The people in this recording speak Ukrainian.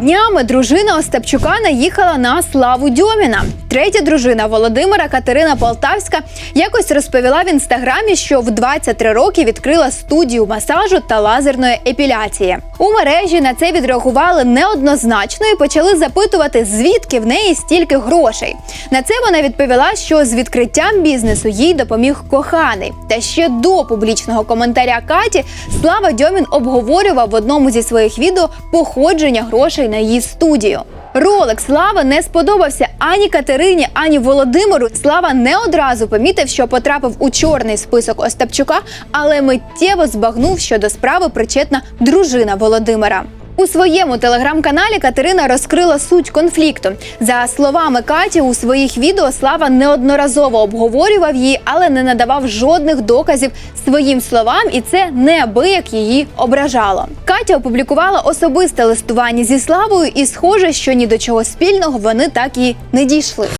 Днями дружина Остапчука наїхала на славу Дьоміна. Третя дружина Володимира Катерина Полтавська якось розповіла в інстаграмі, що в 23 роки відкрила студію масажу та лазерної епіляції. У мережі на це відреагували неоднозначно і почали запитувати, звідки в неї стільки грошей. На це вона відповіла, що з відкриттям бізнесу їй допоміг коханий. Та ще до публічного коментаря Каті Слава Дьомін обговорював в одному зі своїх відео походження грошей на її студію. Ролик Слави не сподобався ані Катерині, ані Володимиру. Слава не одразу помітив, що потрапив у чорний список Остапчука, але миттєво збагнув, що до справи причетна дружина Володимира. У своєму телеграм-каналі Катерина розкрила суть конфлікту. За словами Каті, у своїх відео Слава неодноразово обговорював її, але не надавав жодних доказів своїм словам, і це неабияк її ображало. Катя опублікувала особисте листування зі Славою, і схоже, що ні до чого спільного вони так і не дійшли.